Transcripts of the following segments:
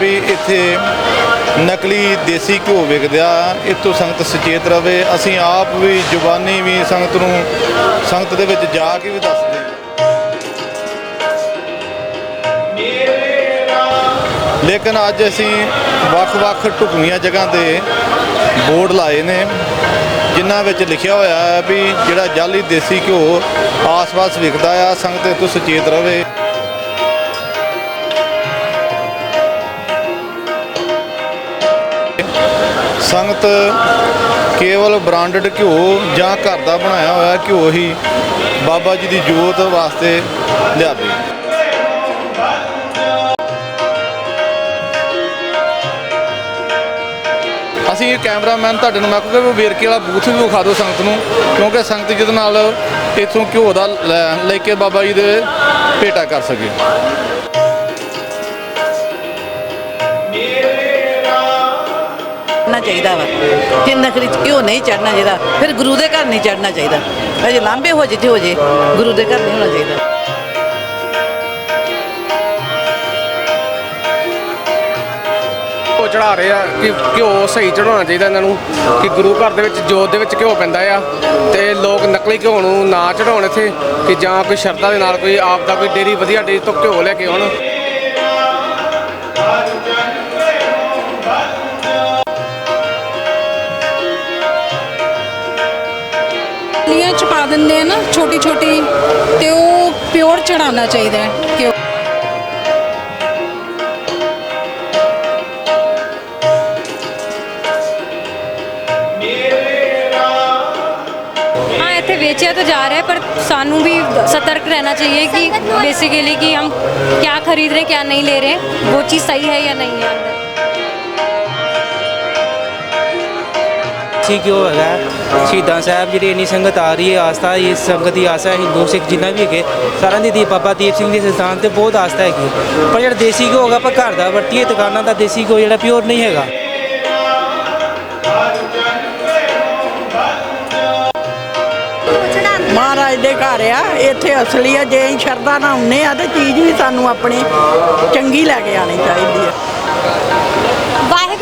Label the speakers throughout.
Speaker 1: ਵੀ ਇੱਥੇ ਨਕਲੀ ਦੇਸੀ ਘਿਓ ਵਿਕਦਾ ਇਤੋਂ ਸੰਗਤ ਸੁਚੇਤ ਰਵੇ। ਅਸੀਂ ਆਪ ਵੀ ਜ਼ੁਬਾਨੀ ਵੀ ਸੰਗਤ ਨੂੰ, ਸੰਗਤ ਦੇ ਵਿੱਚ ਜਾ ਕੇ ਵੀ ਦੱਸਦੇ ਲੇਕਿਨ ਅੱਜ ਅਸੀਂ ਵੱਖ-ਵੱਖ ਢੁਕਵੀਆਂ ਜਗ੍ਹਾ ਤੇ ਬੋਰਡ ਲਾਏ ਨੇ, ਜਿਨ੍ਹਾਂ ਵਿੱਚ ਲਿਖਿਆ ਹੋਇਆ ਹੈ ਵੀ ਜਿਹੜਾ ਜਾਲੀ ਦੇਸੀ ਘਿਓ ਆਸ-ਪਾਸ ਵਿਕਦਾ ਆ, ਸੰਗਤ ਇਹ ਤੋਂ ਸੁਚੇਤ ਰਵੇ। ਸੰਗਤ ਕੇਵਲ ਬ੍ਰਾਂਡਡ ਘਿਓ ਜਾਂ ਘਰ ਦਾ ਬਣਾਇਆ ਹੋਇਆ ਘਿਓ ਹੀ ਬਾਬਾ ਜੀ ਦੀ ਜੋਤ ਵਾਸਤੇ ਲਿਆਵੇ। ਅਸੀਂ ਕੈਮਰਾਮੈਨ ਤੁਹਾਡੇ ਨੂੰ ਮੈਂ ਕਹੂੰਗਾ ਵੀ ਵੇਰਕੇ ਵਾਲਾ ਬੂਥ ਵੀ ਵਿਖਾ ਦਿਓ ਸੰਗਤ ਨੂੰ, ਕਿਉਂਕਿ ਸੰਗਤ ਜਿਹਦੇ ਨਾਲ ਇੱਥੋਂ ਘਿਓ ਦਾ ਲੈ- ਲੈ ਕੇ ਬਾਬਾ ਜੀ ਦੇ ਭੇਟਾ ਕਰ ਸਕੇ।
Speaker 2: ਚਾਹੀਦਾ ਵਾ। ਕਿ ਨਖਰੀ ਚ ਕਿਉਂ ਨਹੀਂ ਚੜਨਾ ਚਾਹੀਦਾ। ਫਿਰ ਗੁਰੂ ਦੇ ਘਰ ਨਹੀਂ ਚੜਨਾ ਚਾਹੀਦਾ। ਅਜੇ ਲਾਂਬੇ ਹੋ ਜੇ ਤੇ ਹੋ ਜੇ, ਗੁਰੂ ਦੇ ਘਰ ਨਹੀਂ ਹੋਣਾ ਚਾਹੀਦਾ।
Speaker 3: ਚੜਾ ਰਹੇ ਆ ਕਿ ਘਿਓ ਸਹੀ ਚੜਾਉਣਾ ਚਾਹੀਦਾ ਇਹਨਾਂ ਨੂੰ, ਕਿ ਗੁਰੂ ਘਰ ਦੇ ਵਿੱਚ, ਜੋਤ ਦੇ ਵਿੱਚ ਘਿਓ ਪੈਂਦਾ ਆ। ਤੇ ਲੋਕ ਨਕਲੀ ਘਿਓ ਨੂੰ ਨਾ ਚੜਾਉਣ ਇੱਥੇ, ਕਿ ਜਾਂ ਕੋਈ ਸ਼ਰਧਾ ਦੇ ਨਾਲ ਕੋਈ ਆਪ ਦਾ ਕੋਈ ਡੇਰੀ, ਵਧੀਆ ਡੇਰੀ ਤੋਂ ਘਿਓ ਲੈ ਕੇ ਆਉਣ।
Speaker 4: ਲੀਆਂ ਚ ਪਾ ਦਿੰਦੇ ਆ ਨਾ ਛੋਟੀ ਛੋਟੀ ਤੇ ਉਹ ਪਿਓਰ ਚੜਾਉਣਾ ਚਾਹੀਦਾ ਹੈ ਕਿ
Speaker 5: हाँ ਇੱਥੇ ਵੇਚਿਆ ਤਾਂ ਜਾ ਰਿਹਾ ਹੈ ਪਰ ਸਾਨੂੰ भी सतर्क रहना चाहिए कि बेसिकली कि हम क्या खरीद रहे हैं क्या नहीं ले रहे वो चीज़ सही है या नहीं है
Speaker 6: ਇੱਥੇ ਕਿਉਂ ਹੈਗਾ? ਸ਼ਹੀਦਾਂ ਸਾਹਿਬ ਜਿਹੜੀ ਇੰਨੀ ਸੰਗਤ ਆ ਰਹੀ ਹੈ, ਆਸਥਾ ਇਸ ਸੰਗਤ ਦੀ ਆਸਾ ਹਿੰਦੂ, ਸਿੱਖ ਜਿੰਨਾ ਵੀ ਹੈਗੇ, ਸਾਰਿਆਂ ਦੀ ਦੀ ਬਾਬਾ ਦੀਪ ਸਿੰਘ ਦੇ ਸਥਾਨ ਤੇ ਬਹੁਤ ਆਸਥਾ ਹੈਗੀ ਪਰ ਜਿਹੜਾ ਦੇਸੀ ਘਿਓ ਹੈਗਾ, ਆਪਾਂ ਘਰ ਦਾ ਵਰਤੀਏ, ਦੁਕਾਨਾਂ ਦਾ ਦੇਸੀ ਘਿਓ ਜਿਹੜਾ ਪਿਓਰ ਨਹੀਂ ਹੈਗਾ।
Speaker 7: ਮਹਾਰਾਜ ਦੇ ਘਰ ਆ, ਇੱਥੇ ਅਸਲੀ ਆ, ਜੇ ਸ਼ਰਧਾ ਨਾ ਹੁੰਨੇ ਆ, ਤੇ ਚੀਜ਼ ਵੀ ਸਾਨੂੰ ਆਪਣੀ ਚੰਗੀ ਲੈ ਕੇ ਆਣੀ ਚਾਹੀਦੀ ਹੈ।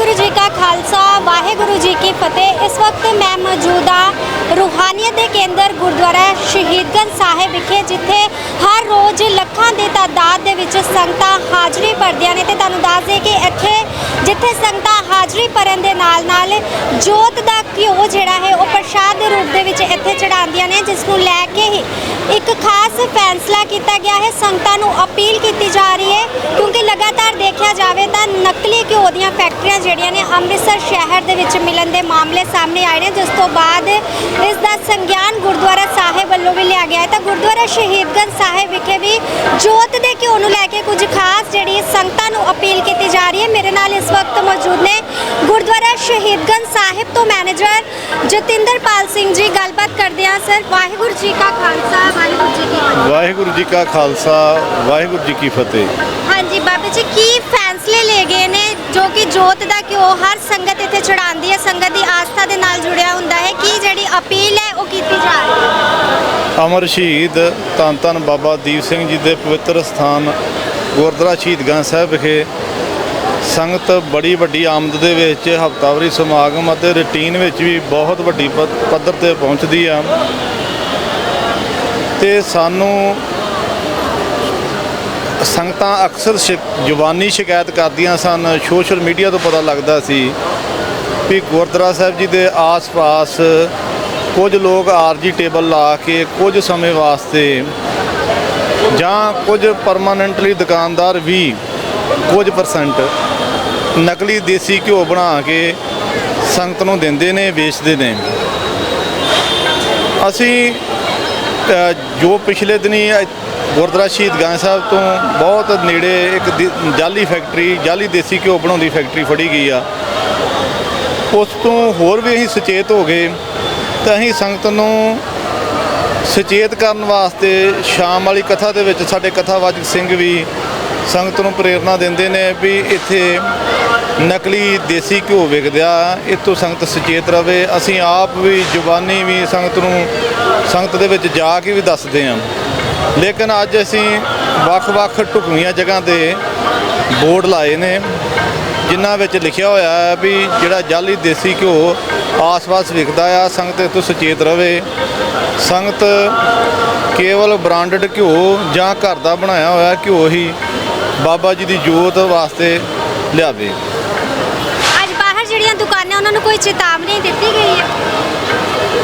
Speaker 8: ਵਾਹਿਗੁਰੂ ਜੀ ਕਾ ਖਾਲਸਾ, ਵਾਹਿਗੁਰੂ ਜੀ ਕੀ ਫਤਿਹ। ਇਸ ਵਕਤ ਮੈਂ ਮੌਜੂਦ ਹਾਂ ਰੂਹਾਨੀਅਤ ਦੇ ਕੇਂਦਰ ਗੁਰਦੁਆਰਾ ਸ਼ਹੀਦਗੰਜ ਸਾਹਿਬ ਵਿਖੇ, ਜਿੱਥੇ ਹਰ ਰੋਜ਼ ਲੱਖਾਂ ਦੀ ਤਾਦਾਦ ਦੇ ਵਿੱਚ ਸੰਗਤਾਂ ਹਾਜ਼ਰੀ ਭਰਦੀਆਂ ਨੇ। ਤੇ ਤੁਹਾਨੂੰ ਦੱਸ ਦੇ ਕਿ ਇੱਥੇ, ਜਿੱਥੇ ਸੰਗਤਾਂ ਹਾਜ਼ਰੀ ਭਰਨ ਦੇ ਨਾਲ ਨਾਲ ਜੋਤ ਦਾ ਘਿਓ ਜਿਹੜਾ ਹੈ, ਉਹ ਪ੍ਰਸ਼ਾਦ ਦੇ ਰੂਪ ਦੇ ਵਿੱਚ ਇੱਥੇ ਚੜਾਉਂਦੀਆਂ ਨੇ, ਜਿਸ ਨੂੰ ਲੈ ਕੇ ਹੀ ਇੱਕ ਖਾਸ ਫੈਸਲਾ ਕੀਤਾ ਗਿਆ ਹੈ। ਸੰਗਤਾਂ ਨੂੰ ਅਪੀਲ ਕੀਤੀ ਜਾ ਰਹੀ ਹੈ, ਕਿਉਂਕਿ ਲਗਾਤਾਰ ਦੇਖਿਆ ਜਾਵੇ ਤਾਂ ਨਕਲੀ ਘਿਓ ਦੀਆਂ ਫੈਕਟਰੀਆਂ ਜਿਹੜੀਆਂ ਨੇ, ਅੰਮ੍ਰਿਤਸਰ ਸ਼ਹਿਰ ਦੇ ਵਿੱਚ ਮਿਲਣ ਦੇ ਮਾਮਲੇ ਸਾਹਮਣੇ ਆਏ ਨੇ। ਜਿਸ ਤੋਂ ਬਾਅਦ ਇਸ ਦਾ ਸੰਗਿਆਨ ਗੁਰਦੁਆਰਾ ਸਾਹਿਬ ਵੱਲੋਂ ਵੀ ਲਿਆ ਗਿਆ ਹੈ। ਤਾਂ ਗੁਰਦੁਆਰਾ ਸ਼ਹੀਦਗੰਜ ਸਾਹਿਬ ਵਿਖੇ ਵੀ ਜੋਤ ਦੇ ਘਿਓ ਨੂੰ ਲੈ ਕੇ ਕੁਝ ਖਾਸ ਜਿਹੜੀ ਸੰਗਤਾਂ ਨੂੰ ਅਪੀਲ ਕੀਤੀ ਜਾ ਰਹੀ ਹੈ। ਮੇਰੇ ਨਾਲ ਇਸ ਵਕਤ ਮੌਜੂਦ ਨੇ ਗੁਰਦੁਆਰਾ ਸ਼ਹੀਦਗੰਜ ਸਾਹਿਬ ਤੋਂ ਮੈਨੇਜਰ ਜਤਿੰਦਰਪਾਲ ਸਿੰਘ ਜੀ। ਗੱਲਬਾਤ ਕਰਦੇ ਹਾਂ ਸਰ। ਵਾਹਿਗੁਰੂ ਜੀ ਕਾ ਖਾਲਸਾ ਵਾਹਿਗੁਰੂ ਜੀ ਕੀ ਫਤਿਹ।
Speaker 1: ਵਾਹਿਗੁਰੂ ਜੀ ਕਾ ਖਾਲਸਾ ਵਾਹਿਗੁਰੂ ਜੀ ਕੀ ਫਤਿਹ।
Speaker 8: ਹਾਂਜੀ ਬਾਬਾ ਜੀ ਕੀ ਫੈਸਲੇ ਲਏ ਗਏ ਨੇ? ਜੋ ਕਿ ਜੋਤ ਦਾ ਘਿਓ ਹਰ ਸੰਗਤ ਇੱਥੇ ਚੜਾਉਂਦੀ ਹੈ ਸੰਗਤ ਦੀ ਆਸਥਾ ਦੇ ਨਾਲ ਜੁੜਿਆ ਹੁੰਦਾ ਹੈ। ਕੀ ਜਿਹੜੀ ਅਪੀਲ ਹੈ ਉਹ ਕੀਤੀ ਜਾ ਰਹੀ ਹੈ?
Speaker 1: ਅਮਰ ਸ਼ਹੀਦ ਧੰਨ ਧੰਨ ਬਾਬਾ ਦੀਪ ਸਿੰਘ ਜੀ ਦੇ ਪਵਿੱਤਰ ਸਥਾਨ ਗੁਰਦੁਆਰਾ ਸ਼ਹੀਦਗੰਜ ਸਾਹਿਬ ਵਿਖੇ ਸੰਗਤ ਬੜੀ ਵੱਡੀ ਆਮਦ ਦੇ ਵਿੱਚ ਹਫਤਾਵਾਰੀ ਸਮਾਗਮ ਅਤੇ ਰੁਟੀਨ ਵਿੱਚ ਵੀ ਬਹੁਤ ਵੱਡੀ ਪ- ਪੱਧਰ ਤੇ ਪਹੁੰਚਦੀ ਆ। ਤੇ ਸਾਨੂੰ ਸੰਗਤਾਂ ਅਕਸਰ ਸ਼ਿਕ- ਜ਼ੁਬਾਨੀ ਸ਼ਿਕਾਇਤ ਕਰਦੀਆਂ ਸਨ। ਸੋਸ਼ਲ ਮੀਡੀਆ ਤੋਂ ਪਤਾ ਲੱਗਦਾ ਸੀ ਵੀ ਗੁਰਦੁਆਰਾ ਸਾਹਿਬ ਜੀ ਦੇ ਆਸ-ਪਾਸ ਕੁਝ ਲੋਕ ਆਰਜੀ ਟੇਬਲ ਲਾ ਕੇ ਕੁਝ ਸਮੇਂ ਵਾਸਤੇ ਜਾਂ ਕੁਝ ਪਰਮਾਨੈਂਟਲੀ ਦੁਕਾਨਦਾਰ ਵੀ ਕੁਝ ਪਰਸੈਂਟ ਨਕਲੀ ਦੇਸੀ ਘਿਓ ਬਣਾ ਕੇ ਸੰਗਤ ਨੂੰ ਦਿੰਦੇ ਨੇ, ਵੇਚਦੇ ਨੇ। ਅਸੀਂ ਜੋ ਪਿਛਲੇ ਦਿਨੀ ਗੁਰਦੁਆਰਾ ਸ਼ਹੀਦ ਸ਼ਹੀਦਗੰਜ ਸਾਹਿਬ ਤੋਂ ਬਹੁਤ ਨੇੜੇ ਇੱਕ ਦੇ- ਜਾਲੀ ਫੈਕਟਰੀ, ਜਾਲੀ ਦੇਸੀ ਘਿਓ ਬਣਾਉਂਦੀ ਫੈਕਟਰੀ ਫੜੀ ਗਈ ਆ। ਉਸ ਤੋਂ ਹੋਰ ਵੀ ਅਸੀਂ ਸੁਚੇਤ ਹੋ ਗਏ ਤਾਂ ਅਸੀਂ ਸੰਗਤ ਨੂੰ ਸੁਚੇਤ ਕਰਨ ਵਾਸਤੇ ਸ਼ਾਮ ਵਾਲੀ ਕਥਾ ਦੇ ਵਿੱਚ ਸਾਡੇ ਕਥਾਵਾਚਕ ਸਿੰਘ ਵੀ ਸੰਗਤ ਨੂੰ ਪ੍ਰੇਰਣਾ ਦਿੰਦੇ ਨੇ ਵੀ ਇੱਥੇ ਨਕਲੀ ਦੇਸੀ ਘਿਓ ਵਿਕਦਾ ਇਤੋਂ ਸੰਗਤ ਸੁਚੇਤ ਰਵੇ। ਅਸੀਂ ਆਪ ਵੀ ਜ਼ੁਬਾਨੀ ਵੀ ਸੰਗਤ ਨੂੰ, ਸੰਗਤ ਦੇ ਵਿੱਚ ਜਾ ਕੇ ਵੀ ਦੱਸਦੇ ਹਾਂ ਲੇਕਿਨ ਅੱਜ ਅਸੀਂ ਵੱਖ-ਵੱਖ ਢੁਕਵੀਆਂ ਜਗ੍ਹਾ ਤੇ ਬੋਰਡ ਲਾਏ ਨੇ, ਜਿਨ੍ਹਾਂ ਵਿੱਚ ਲਿਖਿਆ ਹੋਇਆ ਹੈ ਵੀ ਜਿਹੜਾ ਜਾਲੀ ਦੇਸੀ ਘਿਓ ਆਸ-ਪਾਸ ਵਿਕਦਾ ਆ, ਸੰਗਤ ਇਹ ਸੁਚੇਤ ਰਵੇ। ਸੰਗਤ ਕੇਵਲ ਬ੍ਰਾਂਡਡ ਘਿਓ ਜਾਂ ਘਰ ਦਾ ਬਣਾਇਆ ਹੋਇਆ ਘਿਓ ਹੀ ਬਾਬਾ ਜੀ ਦੀ ਜੋਤ ਵਾਸਤੇ ਲਿਆਵੇ।
Speaker 8: ਅੱਜ ਬਾਹਰ ਜਿਹੜੀਆਂ ਦੁਕਾਨਾਂ ਉਹਨਾਂ ਨੂੰ ਕੋਈ ਚੇਤਾਵਨੀ ਦਿੱਤੀ ਗਈ ਹੈ?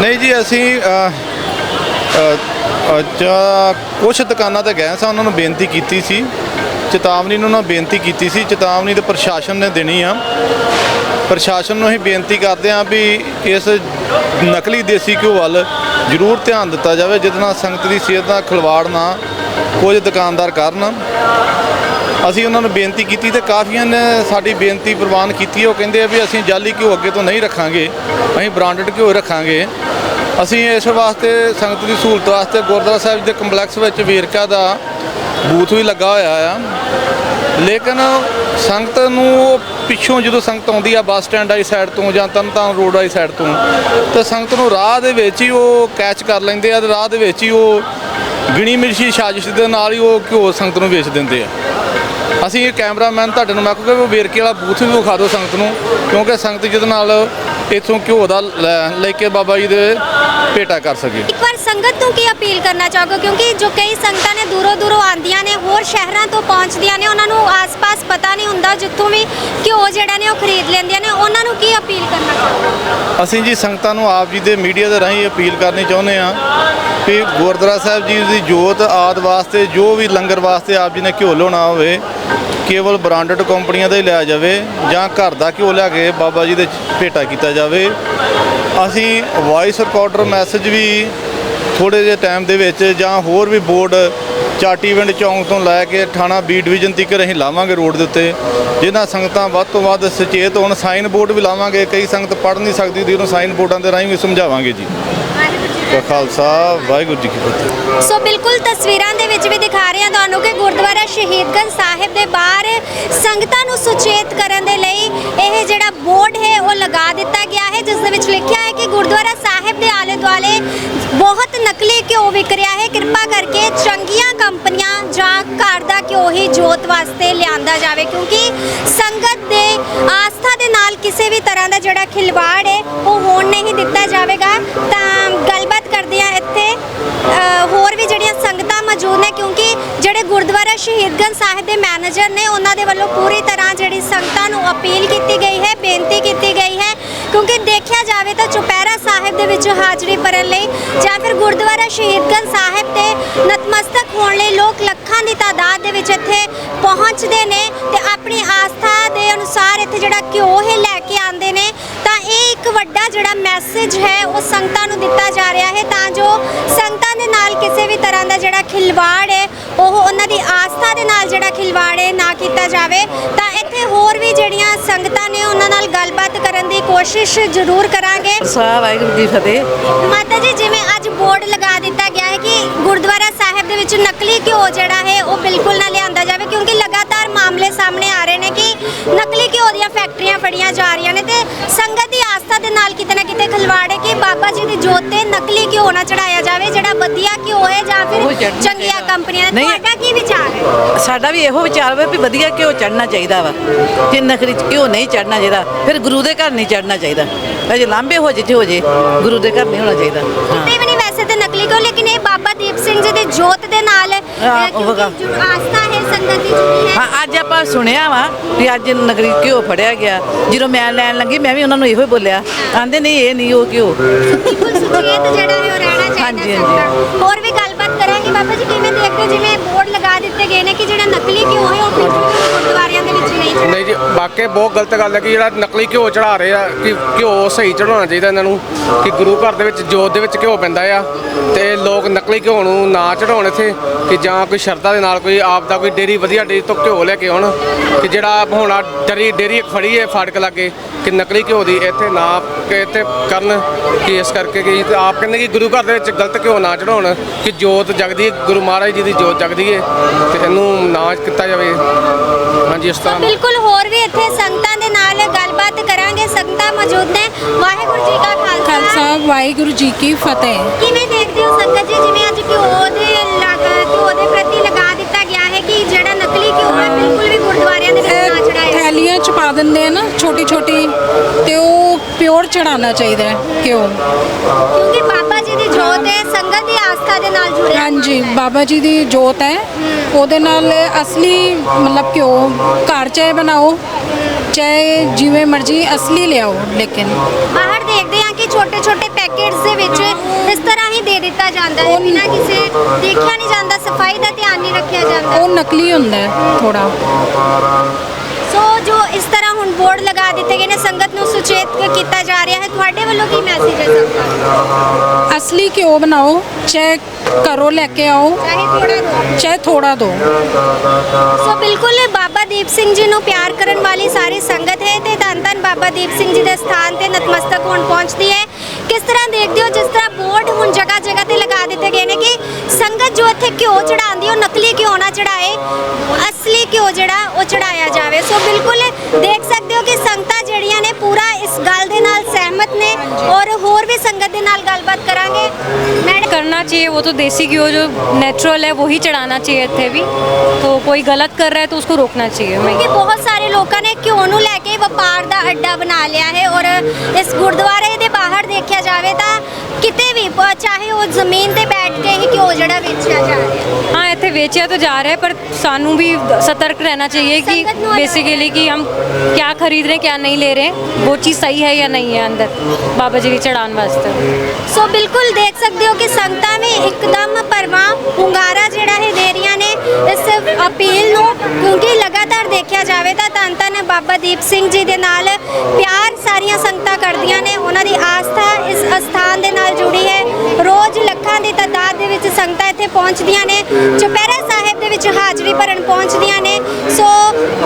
Speaker 1: ਨਹੀਂ ਜੀ ਅਸੀਂ ਕੁਝ ਦੁਕਾਨਾਂ ਤੇ ਗਏ ਸਾਂ ਉਹਨਾਂ ਨੂੰ ਬੇਨਤੀ ਕੀਤੀ ਸੀ। ਚੇਤਾਵਨੀ ਨੂੰ ਉਹਨਾਂ ਬੇਨਤੀ ਕੀਤੀ ਸੀ। ਚੇਤਾਵਨੀ ਤੇ ਪ੍ਰਸ਼ਾਸਨ ਨੇ ਦੇਣੀ ਆ। ਪ੍ਰਸ਼ਾਸਨ ਨੂੰ ਅਸੀਂ ਬੇਨਤੀ ਕਰਦੇ ਹਾਂ ਵੀ ਇਸ ਨਕਲੀ ਦੇਸੀ ਘਿਓ ਵੱਲ ਜ਼ਰੂਰ ਧਿਆਨ ਦਿੱਤਾ ਜਾਵੇ ਜਿਹਦੇ ਨਾਲ ਸੰਗਤ ਦੀ ਸਿਹਤ ਨਾਲ ਖਿਲਵਾੜ ਨਾ ਕੁਝ ਦੁਕਾਨਦਾਰ ਕਰਨ। ਅਸੀਂ ਉਹਨਾਂ ਨੂੰ ਬੇਨਤੀ ਕੀਤੀ ਤੇ ਕਾਫੀਆਂ ਨੇ ਸਾਡੀ ਬੇਨਤੀ ਪ੍ਰਵਾਨ ਕੀਤੀ ਉਹ ਕਹਿੰਦੇ ਆ ਵੀ ਅਸੀਂ ਜਾਲੀ ਘਿਓ ਅੱਗੇ ਤੋਂ ਨਹੀਂ ਰੱਖਾਂਗੇ, ਅਸੀਂ ਬ੍ਰਾਂਡਡ ਘਿਓ ਰੱਖਾਂਗੇ। ਅਸੀਂ ਇਸ ਵਾਸਤੇ ਸੰਗਤ ਦੀ ਸਹੂਲਤ ਵਾਸਤੇ ਗੁਰਦੁਆਰਾ ਸਾਹਿਬ ਦੇ ਕੰਪਲੈਕਸ ਵਿੱਚ ਵੇਰਕਾ ਦਾ ਬੂਥ ਵੀ ਲੱਗਾ ਹੋਇਆ ਆ। ਲੇਕਿਨ ਸੰਗਤ ਨੂੰ ਉਹ ਪਿੱਛੋਂ ਜਦੋਂ ਸੰਗਤ ਆਉਂਦੀ ਆ ਬੱਸ ਸਟੈਂਡ ਵਾਲੀ ਸਾਈਡ ਤੋਂ ਜਾਂ ਤਰਨਤਾਰਨ ਰੋਡ ਵਾਲੀ ਸਾਈਡ ਤੋਂ, ਤੇ ਸੰਗਤ ਨੂੰ ਰਾਹ ਦੇ ਵਿੱਚ ਹੀ ਉਹ ਕੈਚ ਕਰ ਲੈਂਦੇ ਆ ਤੇ ਰਾਹ ਦੇ ਵਿੱਚ ਹੀ ਉਹ ਗਿਣੀ ਮਿਰਸ਼ੀ ਸਾਜ਼ਿਸ਼ ਦੇ ਨਾਲ ਹੀ ਉਹ ਘਿਓ ਸੰਗਤ ਨੂੰ ਵੇਚ ਦਿੰਦੇ ਆ। ਅਸੀਂ ਇਹ ਕੈਮਰਾਮੈਨ ਤੁਹਾਡੇ ਨੂੰ ਮੈਂ ਕਹੂੰਗਾ ਵੀ ਵੇਰਕੇ ਵਾਲਾ ਬੂਥ ਵੀ ਵਿਖਾ ਦਿਓ ਸੰਗਤ ਨੂੰ ਕਿਉਂਕਿ ਸੰਗਤ ਜਿਹਦੇ ਨਾਲ ਇੱਥੋਂ ਘਿਓ ਦਾ ਲੈ- ਲੈ ਕੇ ਬਾਬਾ ਜੀ ਦੇ ਭੇਟਾ ਕਰ ਸਕੇ।
Speaker 8: ਇੱਕ ਵਾਰ ਸੰਗਤ ਨੂੰ ਕੀ ਅਪੀਲ ਕਰਨਾ ਚਾਹੋਗੇ? ਕਿਉਂਕਿ ਜੋ ਕਈ ਸੰਗਤਾਂ ਨੇ ਦੂਰੋਂ ਦੂਰੋਂ ਆਉਂਦੀਆਂ ਨੇ ਹੋਰ ਸ਼ਹਿਰਾਂ ਤੋਂ ਪਹੁੰਚਦੀਆਂ ਨੇ ਉਹਨਾਂ ਨੂੰ ਆਸ-ਪਾਸ ਪਤਾ ਨਹੀਂ ਹੁੰਦਾ ਜਿੱਥੋਂ ਵੀ ਘਿਓ ਜਿਹੜਾ ਨੇ ਉਹ ਖਰੀਦ ਲੈਂਦੀਆਂ ਨੇ। ਉਹਨਾਂ ਨੂੰ ਕੀ ਅਪੀਲ ਕਰਨਾ ਚਾਹੋਗੇ?
Speaker 1: ਅਸੀਂ ਜੀ ਸੰਗਤਾਂ ਨੂੰ ਆਪ ਜੀ ਦੇ ਮੀਡੀਆ ਦੇ ਰਾਹੀਂ ਅਪੀਲ ਕਰਨੀ ਚਾਹੁੰਦੇ ਆ ਕਿ ਗੁਰਦੁਆਰਾ ਸਾਹਿਬ ਜੀ ਦੀ ਜੋਤ ਆਦ ਵਾਸਤੇ ਜੋ ਵੀ ਲੰਗਰ ਵਾਸਤੇ ਆਪ ਜੀ ਨੇ ਘਿਓ ਲਾਉਣਾ ਹੋਵੇ ਕੇਵਲ ਬ੍ਰਾਂਡਡ ਕੰਪਨੀਆਂ ਦਾ ਹੀ ਲਿਆ ਜਾਵੇ ਜਾਂ ਘਰ ਦਾ ਘਿਓ ਲਿਆ ਕੇ ਬਾਬਾ ਜੀ ਦੇ ਭੇਟਾ ਕੀਤਾ ਜਾਵੇ। ਅਸੀਂ ਵਾਇਸ ਰਿਕਾਰਡਰ ਮੈਸੇਜ ਵੀ ਥੋੜੇ ਜਿਹੇ ਟਾਈਮ ਦੇ ਵਿੱਚ ਜਾਂ ਹੋਰ ਵੀ ਬੋਰਡ ਚਾਟੀਵਿੰਡ ਚੌਂਕ ਤੋਂ ਲੈ ਕੇ ਥਾਣਾ ਬੀ ਡਿਵੀਜ਼ਨ ਤੱਕ ਅਸੀਂ ਲਾਵਾਂਗੇ ਰੋਡ ਦੇ ਉੱਤੇ। ਜਿਨ੍ਹਾਂ ਸੰਗਤਾਂ ਵੱਧ ਤੋਂ ਵੱਧ ਸੁਚੇਤ ਹੋਣ ਸਾਈਨ ਬੋਰਡ ਵੀ ਲਾਵਾਂਗੇ। ਕਈ ਸੰਗਤ ਪੜ੍ਹ ਨਹੀਂ ਸਕਦੀ, ਤੇ ਉਹਨੂੰ ਸਾਈਨ ਬੋਰਡਾਂ ਦੇ ਰਾਹੀਂ ਵੀ ਸਮਝਾਵਾਂਗੇ ਜੀ। ਕਾ ਖਾਲਸਾ, ਵਾਹਿਗੁਰੂ ਜੀ ਕੀ ਫਤਿਹ।
Speaker 8: ਸੋ ਬਿਲਕੁਲ ਤਸਵੀਰਾਂ ਦੇ ਵਿੱਚ ਵੀ ਦਿਖਾ ਰਹੇ ਹਾਂ ਤੁਹਾਨੂੰ ਕਿ ਗੁਰਦੁਆਰਾ ਸ਼ਹੀਦਗੰਜ ਸਾਹਿਬ ਦੇ ਬਾਹਰ ਸੰਗਤਾਂ ਨੂੰ ਸੁਚੇਤ ਕਰਨ ਦੇ ਲਈ ਇਹ ਜਿਹੜਾ ਬੋਰਡ ਹੈ, ਉਹ ਲਗਾ ਦਿੱਤਾ ਗਿਆ ਹੈ, ਜਿਸ ਦੇ ਵਿੱਚ ਲਿਖਿਆ ਹੈ ਕਿ ਗੁਰਦੁਆਰਾ ਸਾਹਿਬ ਦੇ ਆਲੇ ਦੁਆਲੇ ਬਹੁਤ ਨਕਲੀ ਘਿਓ ਵਿਕ ਰਿਹਾ ਹੈ। ਕਿਰਪਾ ਕਰਕੇ ਚੰਗੀਆਂ ਕੰਪਨੀਆਂ ਜਾਂ ਘਰ ਦਾ ਘਿਓ ਹੀ ਜੋਤ ਵਾਸਤੇ ਲਿਆਂਦਾ ਜਾਵੇ, ਕਿਉਂਕਿ ਸੰਗਤ ਦੇ ਆਸਥਾ ਦੇ ਨਾਲ ਕਿਸੇ ਵੀ ਤਰ੍ਹਾਂ ਦਾ ਜਿਹੜਾ ਖਿਲਵਾੜ ਹੈ, ਉਹ ਹੋਣ ਨਹੀਂ ਦਿੱਤਾ ਜਾਵੇਗਾ। ਤਾਂ ਗੱਲਬਾਤ ਕਰਦੇ ਆ ਇੱਥੇ ਅ, ਹੋਰ ਵੀ ਜਿਹੜੀਆਂ ਸੰਗਤਾਂ ਮੌਜੂਦ ਨੇ, ਕਿਉਂਕਿ ਜਿਹੜੇ ਗੁਰਦੁਆਰਾ ਸ਼ਹੀਦਗੰਜ ਸਾਹਿਬ ਦੇ ਮੈਨੇਜਰ ਨੇ, ਉਹਨਾਂ ਦੇ ਵੱਲੋਂ ਪੂਰੀ ਤਰ੍ਹਾਂ ਜਿਹੜੀ ਸੰਗਤਾਂ ਨੂੰ ਅਪੀਲ ਕੀਤੀ ਗਈ ਹੈ, ਬੇਨਤੀ ਕੀਤੀ ਗਈ ਹੈ, ਕਿਉਂਕਿ ਦੇਖਿਆ ਜਾਵੇ ਤਾਂ ਚੁਪਹਿਰਾ ਸਾਹਿਬ ਦੇ ਵਿੱਚ ਹਾਜ਼ਰੀ ਭਰਨ ਲਈ ਜਾਂ ਫਿਰ ਗੁਰਦੁਆਰਾ ਸ਼ਹੀਦਗੰਜ ਸਾਹਿਬ ਤੇ ਨਤਮਸਤਕ ਹੋਣ ਲਈ ਲੋਕ ਲੱਖਾਂ ਦੀ ਤਾਦਾਦ ਦੇ ਵਿੱਚ ਇੱਥੇ ਪਹੁੰਚਦੇ ਨੇ ਤੇ ਆਪਣੀ ਆਸਥਾ ਦੇ ਅਨੁਸਾਰ ਇੱਥੇ ਜਿਹੜਾ ਘਿਓ ਹੈ ਲੈ ਕੇ ਆਉਂਦੇ ਨੇ, ਤਾਂ ਇਹ ਇੱਕ ਵੱਡਾ ਜਿਹੜਾ ਮੈਸੇਜ ਹੈ, ਉਹ ਸੰਗਤਾਂ ਨੂੰ ਦਿੱਤਾ ਜਾ ਰਿਹਾ ਹੈ, ਤਾਂ ਜਿਹੜਾ ਖਿਲਵਾੜ ਹੈ ਉਹ ਉਹਨਾਂ ਦੀ ਆਸਥਾ ਦੇ ਨਾਲ ਜਿਹੜਾ ਖਿਲਵਾੜ ਹੈ ਨਾ ਕੀਤਾ ਜਾਵੇ ਤਾਂ ਇੱਥੇ ਹੋਰ ਵੀ ਜਿਹੜੀਆਂ ਸੰਗਤਾਂ ਨੇ ਉਹਨਾਂ ਨਾਲ ਗੱਲਬਾਤ ਕਰਨ ਦੀ ਕੋਸ਼ਿਸ਼ ਜ਼ਰੂਰ ਕਰਾਂਗੇ।
Speaker 2: ਸਾ ਵਾਹਿਗੁਰੂ ਜੀ ਫਤਿਹ।
Speaker 8: ਮਾਤਾ ਜੀ ਜਿਵੇਂ ਅੱਜ ਬੋਰਡ ਲਗਾ ਦਿੱਤਾ ਗਿਆ ਹੈ ਕਿ ਗੁਰਦੁਆਰਾ ਸਾਹਿਬ ਦੇ ਵਿੱਚ ਨਕਲੀ ਘਿਓ ਜਿਹੜਾ ਹੈ ਉਹ ਬਿਲਕੁਲ ਨਾ ਲਿਆਂਦਾ ਜਾਵੇ ਕਿਉਂਕਿ ਲਗਾਤਾਰ ਮਾਮਲੇ ਸਾਹਮਣੇ ਆ ਰਹੇ ਨੇ ਕਿ ਨਕਲੀ ਘਿਓ ਦੀਆਂ ਫੈਕਟਰੀਆਂ ਫੜੀਆਂ ਜਾ ਰਹੀਆਂ ਨੇ ਤੇ ਸੰਗਤ ਦੀ ਆਸਥਾ ਦੇ ਨਾਲ ਕਿਤੇ ਨਾ ਕਿਤੇ ਖਿਲਵਾੜ ਹੈ ਕਿ ਬਾਬਾ ਜੀ ਦੀ ਜੋਤ ਤੇ ਨਕਲੀ ਘਿਓ ਨਾ ਚੜਾਇਆ ਜਾਵੇ ਜਿਹੜਾ ਵਧੀਆ ਘਿਓ ਹੈ ਜਾਂ ਫਿਰ ਚੰਗੀਆਂ। ਕੰਪਨੀਆਂ ਦਾ। ਤੁਹਾਡਾ ਕੀ ਵਿਚਾਰ ਹੈ?
Speaker 2: ਸਾਡਾ ਵੀ ਇਹੋ ਵਿਚਾਰ ਵਾ ਵੀ ਵਧੀਆ ਘਿਓ ਚੜਨਾ ਚਾਹੀਦਾ ਵਾ। ਜੇ ਚ ਘਿਓ ਨਹੀਂ ਚੜਨਾ ਚਾਹੀਦਾ ਫਿਰ ਗੁਰੂ ਦੇ ਘਰ ਨਹੀਂ ਚੜਨਾ ਚਾਹੀਦਾ। ਅਜੇ ਲਾਂਬੇ ਹੋ ਜੇ ਹੋ ਜੇ ਗੁਰੂ ਦੇ ਘਰ ਨਹੀਂ ਹੋਣਾ ਚਾਹੀਦਾ। ਹਾਂ।
Speaker 8: ਨਾਲ ਅ,
Speaker 2: ਹਾਂ, ਉਹ
Speaker 8: ਕਿਉਂਕਿ
Speaker 2: ਗਾ।
Speaker 8: ਜੋ ਆਸਥਾ ਹੈ ਸੰਗਤ ਦੀ ਜੁੜੀ ਹੈ
Speaker 2: ਹਾਂ ਅੱਜ ਆਪਾਂ ਸੁਣਿਆ ਵਾ ਵੀ ਅੱਜ ਨਗਰੀ ਘਿਓ ਫੜਿਆ ਗਿਆ ਜਦੋਂ ਮੈਂ ਲੈਣ ਲੱਗੀ ਮੈਂ ਵੀ ਉਹਨਾਂ ਨੂੰ ਇਹੋ ਹੀ ਬੋਲਿਆ ਆਂਦੇ ਨਹੀਂ ਇਹ ਨਹੀਂ ਉਹ ਘਿਓ
Speaker 8: ਬਿਲਕੁਲ ਸੁਚੇਤ ਜਿਹੜਾ ਹੈ ਉਹ ਰਹਿਣਾ ਚਾਹੀਦਾ
Speaker 2: ਹਾਂਜੀ, ਹਾਂਜੀ।
Speaker 8: ਸੰਗਤਾਂ। ਹੋਰ ਵੀ ਗੱਲਬਾਤ ਕਰਾਂਗੇ ਬਾਬਾ ਜੀ ਕਿਵੇਂ ਦੇਖਦੇ ਹੋ ਜਿਵੇਂ ਬੋਰਡ ਲਗਾ ਦਿੱਤੇ ਗਏ ਨੇ ਕਿ ਜਿਹੜਾ ਨਕਲੀ ਘਿਓ ਹੈ ਉਹ ਬਿਲਕੁਲ ਗੁਰਦੁਆਰਿਆਂ ਦੇ ਵਿੱਚ ਨਹੀਂ
Speaker 3: ਜੀ ਵਾਕਈ ਬਹੁਤ ਗਲਤ ਗੱਲ ਹੈ ਕਿ ਜਿਹੜਾ ਨਕਲੀ ਘਿਓ ਚੜਾ ਰਹੇ ਆ, ਕਿ ਘਿਓ ਸਹੀ ਚੜਾਉਣਾ ਚਾਹੀਦਾ ਇਹਨਾਂ ਨੂੰ, ਕਿ ਗੁਰੂ ਘਰ ਦੇ ਵਿੱਚ, ਜੋਤ ਦੇ ਵਿੱਚ ਘਿਓ ਪੈਂਦਾ ਆ, ਤੇ ਲੋਕ ਨਕਲੀ ਘਿਓ ਨੂੰ ਨਾ ਚੜਾਉਣ ਇੱਥੇ, ਕਿ ਜਾਂ ਕੋਈ ਸ਼ਰਧਾ ਦੇ ਨਾਲ ਕੋਈ ਆਪ ਦਾ ਕੋਈ ਡੇਰੀ, ਵਧੀਆ ਡੇਰੀ ਤੋਂ ਘਿਓ ਲੈ ਕੇ ਆਉਣ, ਕਿ ਜਿਹੜਾ ਹੁਣ ਆ ਡਰੀ, ਡੇਰੀ ਖੜੀ ਹੈ ਫਾਟਕ ਲਾਗੇ, ਕਿ ਨਕਲੀ ਘਿਓ ਦੀ ਇੱਥੇ ਨਾ ਕਿ ਇੱਥੇ ਕਰਨ, ਕਿ ਇਸ ਕਰਕੇ ਕਿ ਤੇ ਆਪ ਕਹਿੰਦੇ ਕਿ ਗੁਰੂ ਘਰ ਦੇ ਵਿੱਚ ਗਲਤ ਘਿਓ ਨਾ ਚੜਾਉਣ ਕਿ ਜੋਤ ਜਗਦੀ ਹੈ, ਗੁਰੂ ਮਹਾਰਾਜ ਜੀ ਦੀ ਜੋਤ ਜਗਦੀ ਹੈ, ਤੇ ਇਹਨੂੰ ਨਾ ਕੀਤਾ ਜਾਵੇ। ਹਾਂਜੀ, ਇਸ ਤਰ੍ਹਾਂ।
Speaker 8: ਬਿਲਕੁਲ ਹੋਰ ਵੀ ਇੱਥੇ ਸੰਗਤਾਂ ਦੇ ਨਾਲ ਗੱਲਬਾਤ ਕਰਾਂਗੇ। ਸੰਗਤਾਂ ਮੌਜੂਦ ਨੇ। ਵਾਹਿਗੁਰੂ ਜੀ ਕਾ ਖਾਲਸਾ।
Speaker 4: ਵਾਹਿਗੁਰੂ ਜੀ ਕੀ ਫਤਿਹ।
Speaker 8: ਕਿਵੇਂ ਦੇਖਦੇ ਹੋ ਸੰਗਤ ਜੀ? ਜਿਵੇਂ ਅੱਜ ਘਿਓ ਦੇ ਲਗਾ ਘਿਓ ਦੇ ਪ੍ਰਤੀ ਲਗਾ ਦਿੱਤਾ ਗਿਆ ਹੈ ਕਿ ਜਿਹੜਾ ਨਕਲੀ ਘਿਓ ਹੈ ਬਿਲਕੁਲ ਵੀ ਗੁਰਦੁਆਰਿਆਂ ਦੇ ਵਿੱਚ ਨਾ
Speaker 4: ਇਹ ਥੈਲੀਆਂ ਚ ਪਾ ਦਿੰਦੇ ਆ ਨਾ ਛੋਟੀ ਛੋਟੀ
Speaker 8: ਤੇ ਉਹ ਪਿਓਰ ਚੜਾਉਣਾ ਚਾਹੀਦਾ ਹੈ ਕਿਉਂ ਕਿਉਂਕਿ ਦੀ ਨਾਲ ਜੁੜਿਆ
Speaker 4: ਹਾਂਜੀ ਬਾਬਾ ਜੀ ਦੀ ਜੋਤ ਹੈ। ਉਹਦੇ ਨਾਲ ਅਸਲੀ ਮਤਲਬ ਘਿਓ ਘਰ ਚਾਹੇ ਬਣਾਓ ਚਾਹੇ ਜਿਵੇਂ ਮਰਜ਼ੀ ਅਸਲੀ ਲਿਆਓ ਲੇਕਿਨ
Speaker 8: ਬਾਹਰ ਦੇਖਦੇ ਹਾਂ ਕਿ ਛੋਟੇ ਛੋਟੇ ਪੈਕੇਟਸ ਦੇ ਵਿੱਚ ਇਸ ਤਰ੍ਹਾਂ ਹੀ ਦੇ ਦਿੱਤਾ ਜਾਂਦਾ ਹੈ। ਬਿਨਾਂ ਕਿਸੇ ਦੇਖਿਆ ਨਹੀਂ ਜਾਂਦਾ ਸਫ਼ਾਈ ਦਾ ਧਿਆਨ ਨਹੀਂ ਰੱਖਿਆ ਜਾਂਦਾ।
Speaker 4: ਉਹ ਨਕਲੀ ਹੁੰਦਾ ਹੈ ਥੋੜਾ
Speaker 8: ਸੋ ਜੋ ਇਸ ਤਰ੍ਹਾਂ ਹੁਣ ਬੋਰਡ ਲਗਾ ਦਿੱਤੇ ਗਏ ਨੇ ਸੰਗਤ ਨੂੰ ਸੁਚੇਤ ਕੀਤਾ ਜਾ ਰਿਹਾ ਹੈ। ਤੁਹਾਡੇ ਵੱਲੋਂ ਕੀ ਮੈਸੇਜ ਹੈ?
Speaker 4: ਅਸਲੀ ਘਿਓ ਬਣਾਓ ਚਾਹੇ ਘਰੋਂ ਲੈ ਕੇ ਆਓ
Speaker 8: ਚਾਹੇ ਥੋੜਾ ਦੋ।
Speaker 4: ਚਾਹੇ ਥੋੜਾ ਦੋ।
Speaker 8: ਸੋ ਬਿਲਕੁਲ ਬਾਬਾ ਦੀਪ ਸਿੰਘ ਜੀ ਨੂੰ ਪਿਆਰ ਕਰਨ ਵਾਲੀ ਸਾਰੀ ਸੰਗਤ ਹੈ ਤੇ ਧੰਨ ਧੰਨ ਬਾਬਾ ਦੀਪ ਸਿੰਘ ਜੀ ਦੇ ਸਥਾਨ ਤੇ ਨਤਮਸਤਕ ਹੋਣ ਪਹੁੰਚਦੀ ਹੈ। ਕਿਸ ਤਰ੍ਹਾਂ ਦੇਖਦੇ ਹੋ ਜਿਸ ਤਰ੍ਹਾਂ ਬੋਰਡ ਹੁਣ ਜਗ੍ਹਾ ਜਗ੍ਹਾ ਤੇ ਲਗਾ ਦਿੱਤੇ ਗਏ ਨੇ ਕਿ ਸੰਗਤ ਜੋ ਇੱਥੇ ਘਿਓ ਚੜਾਉਂਦੀ ਉਹ ਨਕਲੀ ਘਿਓ ਨਾ ਚੜਾਏ ਅਸਲੀ ਘਿਓ ਜਿਹੜਾ ਉਹ ਚੜਾਇਆ ਜਾਵੇ ਸੋ ਬਿਲਕੁਲ ਦੇਖ ਸਕਦੇ ਹੋ ਕਿ ਸੰਗਤਾਂ ਜਿਹੜੀਆਂ ਨੇ ਪੂਰਾ ਇਸ ਗੱਲ ਦੇ ਨਾਲ ਸਹਿਮਤ ਨੇ ਔਰ ਹੋਰ ਵੀ ਸੰਗਤ ਦੇ ਨਾਲ ਗੱਲਬਾਤ ਕਰਾਂਗੇ ਮੈਡਮ
Speaker 5: करना चाहिए वो तो देसी घी जो नेचुरल है वही चढ़ाना चाहिए ਇੱਥੇ ਵੀ तो कोई गलत कर रहा है तो उसको रोकना चाहिए मैं
Speaker 8: ਕਿ ਬਹੁਤ ਸਾਰੇ ਲੋਕਾਂ ਨੇ ਘਿਓ ਨੂੰ ਲੈ ਕੇ ਵਪਾਰ ਦਾ ਅੱਡਾ ਬਣਾ ਲਿਆ ਹੈ ਔਰ ਇਸ ਗੁਰਦੁਆਰੇ ਦੇ ਬਾਹਰ ਦੇਖਿਆ ਜਾਵੇ ਤਾਂ ਕਿਤੇ ਵੀ ਪ- ਚਾਹੇ ਉਹ ਜ਼ਮੀਨ ਤੇ ਬੈਠ ਕੇ ਹੀ ਘਿਓ ਜਿਹੜਾ ਵੇਚਿਆ ਜਾ ਰਿਹਾ ਹੈ
Speaker 5: हाँ ਇੱਥੇ ਵੇਚਿਆ तो जा रहा है पर ਸਾਨੂੰ भी सतर्क रहना चाहिए कि
Speaker 8: संगत ਨੂੰ
Speaker 5: बेसिकली कि हम क्या खरीद रहे हैं क्या नहीं ले रहे हैं वो चीज़ सही है या नहीं है अंदर बाबा जी की चढ़ान वास्ते
Speaker 8: ਸੋ ਬਿਲਕੁਲ ਦੇਖ ਸਕਦੇ ਹੋ ਕਿ ਸੰਗਤਾਂ ਨੇ ਇੱਕਦਮ ਪਰਮਾ ਹੁੰਗਾਰਾ ਜਿਹੜਾ ਹੈ ਦੇ ਰਹੀਆਂ ਨੇ ਇਸ ਅਪੀਲ ਨੂੰ ਕਿਉਂਕਿ ਲਗਾਤਾਰ ਦੇਖਿਆ ਜਾਵੇ ਤਾਂ ਧੰਨ ਧੰਨ ਬਾਬਾ ਦੀਪ ਸਿੰਘ ਜੀ ਦੇ ਨਾਲ ਪਿਆਰ ਸਾਰੀਆਂ ਸੰਗਤਾਂ ਕਰਦੀਆਂ ਨੇ ਉਹਨਾਂ ਦੀ ਆਸਥਾ ਇਸ ਅਸਥਾਨ ਦੇ ਨਾਲ ਜੁੜੀ ਹੈ। ਰੋਜ਼ ਲੱਖਾਂ ਦੀ ਤਾਦਾਦ ਦੇ ਵਿੱਚ ਸੰਗਤਾਂ ਇੱਥੇ ਪਹੁੰਚਦੀਆਂ ਨੇ। ਚੁਪਹਿਰਾ ਸਾਹਿਬ ਦੇ ਵਿੱਚ ਹਾਜ਼ਰੀ ਭਰਨ ਪਹੁੰਚਦੀਆਂ ਨੇ। ਸੋ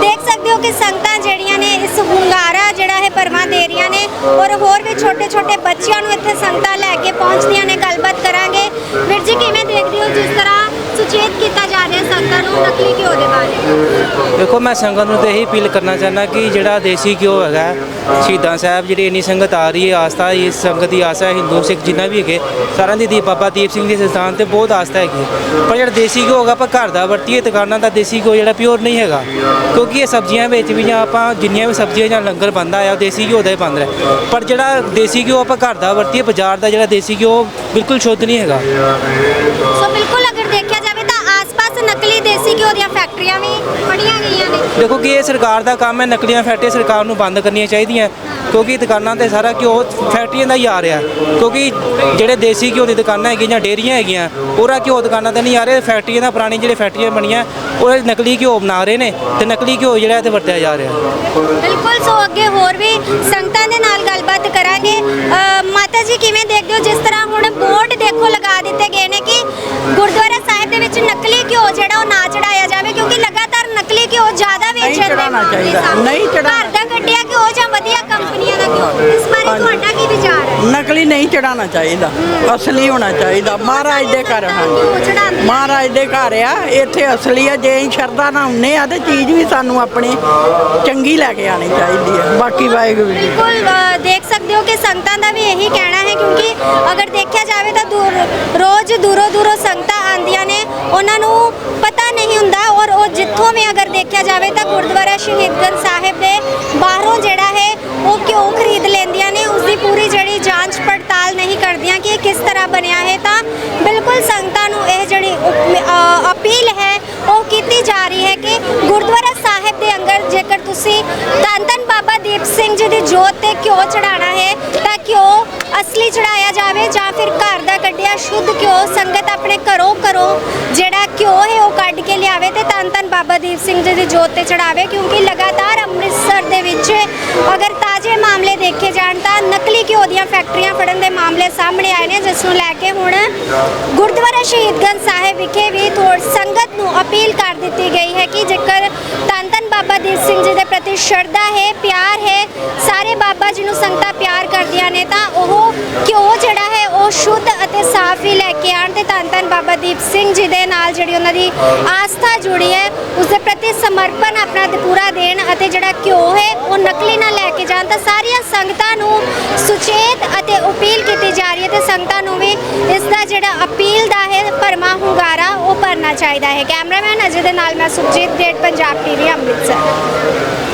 Speaker 8: ਦੇਖ ਸਕਦੇ ਹੋ ਕਿ ਸੰਗਤਾਂ ਜਿਹੜੀਆਂ ਨੇ ਇਸ ਹੁੰਗਾਰਾ ਜਿਹੜਾ ਹੈ ਪਰਮਾ ਦੇ ਰਹੀਆਂ ਨੇ ਔਰ ਹੋਰ ਵੀ ਛੋਟੇ ਛੋਟੇ ਬੱਚਿਆਂ ਨੂੰ ਇੱਥੇ ਸੰਗਤਾਂ ਲੈ ਕੇ ਪਹੁੰਚਦੀਆਂ ਨੇ। ਗੱਲਬਾਤ ਕਰਾਂਗੇ। ਵੀਰ ਜੀ, ਕਿਵੇਂ ਦੇਖਦੇ ਹੋ? ਜਿਸ ਤਰ੍ਹਾਂ ਸੁਚੇਤ ਕੀਤਾ ਜਾ ਰਿਹਾ ਸੰਗਤਾਂ ਨੂੰ ਨਕਲੀ ਘਿਓ ਦੇ ਬਾਰੇ।
Speaker 6: ਦੇਖੋ, ਮੈਂ ਸੰਗਤ ਨੂੰ ਤੇ ਇਹੀ ਅਪੀਲ ਕਰਨਾ ਚਾਹੁੰਦਾ ਕਿ ਜਿਹੜਾ ਦੇਸੀ ਘਿਓ ਹੈਗਾ, ਸ਼ਹੀਦਾਂ ਸਾਹਿਬ, ਜਿਹੜੀ ਇੰਨੀ ਸੰਗਤ ਆ ਰਹੀ ਹੈ, ਆਸਥਾ, ਇਸ ਸੰਗਤ ਦੀ ਆਸਥਾ ਹੈ, ਹਿੰਦੂ, ਸਿੱਖ ਜਿੰਨਾ ਵੀ ਹੈਗੇ, ਸਾਰਿਆਂ ਦੀ ਦੀ ਬਾਬਾ ਦੀਪ ਸਿੰਘ ਦੇ ਸਥਾਨ ਤੇ ਬਹੁਤ ਆਸਥਾ ਹੈਗੀ ਹੈ। ਪਰ ਜਿਹੜਾ ਦੇਸੀ ਘਿਓ ਹੈਗਾ, ਆਪਾਂ ਘਰ ਦਾ ਵਰਤੀਏ, ਦੁਕਾਨਾਂ ਦਾ ਦੇਸੀ ਘਿਓ ਜਿਹੜਾ ਪਿਓਰ ਨਹੀਂ ਹੈਗਾ। ਕਿਉਂਕਿ ਇਹ ਸਬਜ਼ੀਆਂ ਵਿੱਚ ਵੀ ਜਾਂ ਆਪਾਂ ਜਿੰਨੀਆਂ ਵੀ ਸਬਜ਼ੀਆਂ ਜਾਂ ਲੰਗਰ ਬੰਦਾ ਆ, ਉਹ ਦੇਸੀ ਘਿਓ ਦਾ ਹੀ ਬਣਦਾ ਰਿਹਾ। ਪਰ ਜਿਹੜਾ ਦੇਸੀ ਘਿਓ ਆਪਾਂ ਘਰ ਦਾ ਵਰਤੀਏ, ਬਾਜ਼ਾਰ ਦਾ ਜਿਹੜਾ ਦੇਸੀ ਘਿਓ ਬਿਲਕੁਲ ਸ਼ੁੱਧ ਨਹੀਂ ਹੈਗਾ।
Speaker 8: ਦੇਸੀ ਘਿਓ ਦੀਆਂ ਫੈਕਟਰੀਆਂ ਵੀ ਫੜੀਆਂ ਗਈਆਂ ਨੇ।
Speaker 6: ਦੇਖੋ ਕਿ ਇਹ ਸਰਕਾਰ ਦਾ ਕੰਮ ਹੈ ਨਕਲੀਆਂ ਫੈਕਟਰੀਆਂ ਸਰਕਾਰ ਨੂੰ ਬੰਦ ਕਰਨੀਆਂ ਚਾਹੀਦੀਆਂ। ਕਿਉਂਕਿ ਦੁਕਾਨਾਂ ਤੇ ਸਾਰਾ ਘਿਓ ਫੈਕਟਰੀਆਂ ਦਾ ਹੀ ਆ ਰਿਹਾ। ਕਿਉਂਕਿ ਜਿਹੜੇ ਦੇਸੀ ਘਿਓ ਦੀ ਦੁਕਾਨਾਂ ਹੈਗੀਆਂ ਜਾਂ ਡੇਅਰੀਆਂ ਹੈਗੀਆਂ ਉਹਦਾ ਘਿਓ ਦੁਕਾਨਾਂ ਤੇ ਨਹੀਂ ਆ ਰਿਹਾ। ਫੈਕਟਰੀਆਂ ਦਾ ਪੁਰਾਣੀ ਜਿਹੜੇ ਫੈਕਟਰੀਆਂ ਬਣੀਆਂ ਉਹ ਨਕਲੀ ਘਿਓ ਬਣਾ ਰਹੇ ਨੇ ਤੇ ਨਕਲੀ ਘਿਓ ਜਿਹੜਾ ਤੇ ਵਰਤਿਆ ਜਾ ਰਿਹਾ।
Speaker 8: ਬਿਲਕੁਲ ਸੋ ਅੱਗੇ ਹੋਰ ਵੀ ਸੰਗਤਾਂ ਦੇ ਨਾਲ ਗੱਲਬਾਤ ਕਰਾਂਗੇ। ਮਾਤਾ ਜੀ ਕਿਵੇਂ ਦੇਖਦੇ ਹੋ? ਜਿਸ ਤਰ੍ਹਾਂ ਹੁਣ ਬੋਰਡ ਮਾਮਲੇ
Speaker 7: ਚਾਹੀਦਾ। ਨਹੀਂ ਚੜ੍ਹਾਉਣਾ।
Speaker 8: ਘਰ ਦਾ ਕੱਢਿਆ ਘਿਓ ਜਾਂ ਵਧੀਆ ਕੰਪਨੀਆਂ ਦਾ ਘਿਓ ਇਸ ਬਾਰੇ। ਤੁਹਾਡਾ ਕੀ ਵਿਚਾਰ ਹੈ?
Speaker 7: ਨਕਲੀ ਨਹੀਂ ਚੜਾਉਣਾ ਚਾਹੀਦਾ। ਅਸਲੀ ਹੋਣਾ ਚਾਹੀਦਾ। ਮਹਾਰਾਜ ਦੇ ਘਰ
Speaker 8: ਚੜਾਉਂਦੇ
Speaker 7: ਮਹਾਰਾਜ ਦੇ ਘਰ ਆ। ਇੱਥੇ ਅਸਲੀ ਆ। ਜੇ ਅਸੀਂ ਸ਼ਰਧਾ ਨਾਲ ਆਉਂਦੇ ਆ ਤੇ ਚੀਜ਼ ਵੀ ਸਾਨੂੰ ਆਪਣੀ ਚੰਗੀ ਲੈ ਕੇ ਆਣੀ ਚਾਹੀਦੀ ਹੈ ਬਾਕੀ ਵਾਹਿਗੁਰੂ ਜੀ
Speaker 8: ਬਿਲਕੁਲ ਅ, ਦੇਖ ਸਕਦੇ ਹੋ ਕਿ ਸੰਗਤਾਂ ਦਾ ਵੀ ਇਹੀ ਕਹਿਣਾ ਹੈ ਕਿਉਂਕਿ ਅਗਰ ਦੇਖਿਆ ਜਾਵੇ ਤਾਂ ਦੂਰ ਰੋਜ਼ ਦੂਰੋਂ ਦੂਰੋਂ ਸੰਗਤਾਂ ਆਉਂਦੀਆਂ ਨੇ। ਉਹਨਾਂ ਨੂੰ ਔਰ ਉਹ ਜਿੱਥੋਂ ਵੀ ਅਗਰ ਦੇਖਿਆ ਜਾਵੇ ਤਾਂ ਗੁਰਦੁਆਰਾ ਸ਼ਹੀਦਗੰਜ ਸਾਹਿਬ ਦੇ ਬਾਹਰੋਂ ਜਿਹੜਾ ਹੈ, ਉਹ ਘਿਓ ਖਰੀਦ ਲੈਂਦੀਆਂ ਨੇ? ਉਸ ਦੀ ਪੂਰੀ ਜਿਹੜੀ ਜਾਂਚ ਪੜਤਾਲ ਨਹੀਂ ਕਰਦੀਆਂ ਕਿ ਇਹ ਕਿਸ ਤਰ੍ਹਾਂ ਬਣਿਆ ਹੈ, ਤਾਂ ਬਿਲਕੁਲ ਸੰਗਤਾਂ ਨੂੰ ਇਹ ਜਿਹੜੀ ਅਪੀਲ ਹੈ, ਉਹ ਕੀਤੀ ਜਾ ਰਹੀ ਹੈ ਕਿ ਗੁਰਦੁਆਰਾ ਸਾਹਿਬ ਦੇ ਅੰਦਰ ਜੇਕਰ ਤੁਸੀਂ ਧੰਨ ਧੰਨ ਬਾਬਾ ਦੀਪ ਸਿੰਘ ਜੀ ਦੀ ਜੋਤ ਤੇ ਘਿਓ ਚੜਾਣਾ ਹੈ, ਤਾਂ ਘਿਓ ਅਸਲੀ ਚੜਾਇਆ ਜਾਵੇ ਜਾਂ ਫਿਰ ਘਰ ਦਾ ਕੱਢਿਆ ਸ਼ੁੱਧ ਘਿਓ, ਸੰਗਤ ਆਪਣੇ ਘਰੋਂ ਘਰੋਂ ਜਿਹੜਾ ਘਿਓ ਹੈ ਉਹ ਕੱਢ ਕੇ ਲਿਆਵੇ ਤੇ ਧੰਨ ਧੰਨ ਬਾਬਾ ਦੀਪ ਸਿੰਘ ਜੀ ਦੀ ਜੋਤ ਤੇ ਚੜਾਵੇ, ਕਿਉਂਕਿ ਲਗਾਤਾਰ ਅੰਮ੍ਰਿਤਸਰ ਦੇ ਵਿੱਚ ਅਗਰ ਤਾਜ਼ੇ ਮਾਮਲੇ ਦੇਖੇ ਜਾਣ ਤਾਂ ਨਕਲੀ ਘਿਓ ਦੀਆਂ ਫੈਕਟਰੀਆਂ ਫੜਨ ਦੇ ਮਾਮਲੇ ਸਾਹਮਣੇ ਆਏ ਨੇ, ਜਿਸ ਨੂੰ ਲੈ ਕੇ ਹੁਣ ਗੁਰਦੁਆਰਾ ਸ਼ਹੀਦਗੰਜ ਸਾਹਿਬ ਵਿਖੇ ਵੀ ਥੋੜ ਸੰਗਤ ਨੂੰ ਅਪੀਲ ਕਰ ਦਿੱਤੀ ਗਈ ਹੈ ਕਿ ਜੇਕਰ ਧੰਨ ਧੰਨ ਬਾਬਾ ਦੀਪ ਸਿੰਘ ਜੀ ਦੇ ਪ੍ਰਤੀ ਸ਼ਰਧਾ ਹੈ, ਪਿਆਰ ਹੈ ਸ਼ੁੱਧ ਅਤੇ ਸਾਫ਼ ਹੀ ਲੈ ਕੇ ਆਣ ਤੇ ਧੰਨ ਧੰਨ ਬਾਬਾ ਦੀਪ ਸਿੰਘ ਜੀ ਦੇ ਨਾਲ ਜਿਹੜੀ ਉਹਨਾਂ ਦੀ ਆਸਥਾ ਜੁੜੀ ਹੈ, ਉਸ ਦੇ ਪ੍ਰਤੀ ਸਮਰਪਣ ਆਪਣਾ ਪੂਰਾ ਦੇਣ ਅਤੇ ਜਿਹੜਾ ਘਿਓ ਹੈ, ਉਹ ਨਕਲੀ ਨਾ ਲੈ ਕੇ ਜਾਣ ਤਾਂ ਸਾਰੀਆਂ ਸੰਗਤਾਂ ਨੂੰ ਸੁਚੇਤ ਅਤੇ ਅਪੀਲ ਕੀਤੀ ਜਾ ਰਹੀ ਹੈ ਤੇ ਸੰਗਤਾਂ ਨੂੰ ਵੀ ਇਸ ਦਾ ਜਿਹੜਾ ਅਪੀਲ ਦਾ ਹੈ ਪਰਮਾ ਹੁੰਗਾਰਾ ਉਹ ਭਰਨਾ ਚਾਹੀਦਾ ਹੈ। ਕੈਮਰਾਮੈਨ ਅਜੇ ਦੇ ਨਾਲ ਮੈਂ ਸੁਖਜੀਤ ਡੇਟ ਪੰਜਾਬ ਟੀਵੀ, ਅੰਮ੍ਰਿਤਸਰ।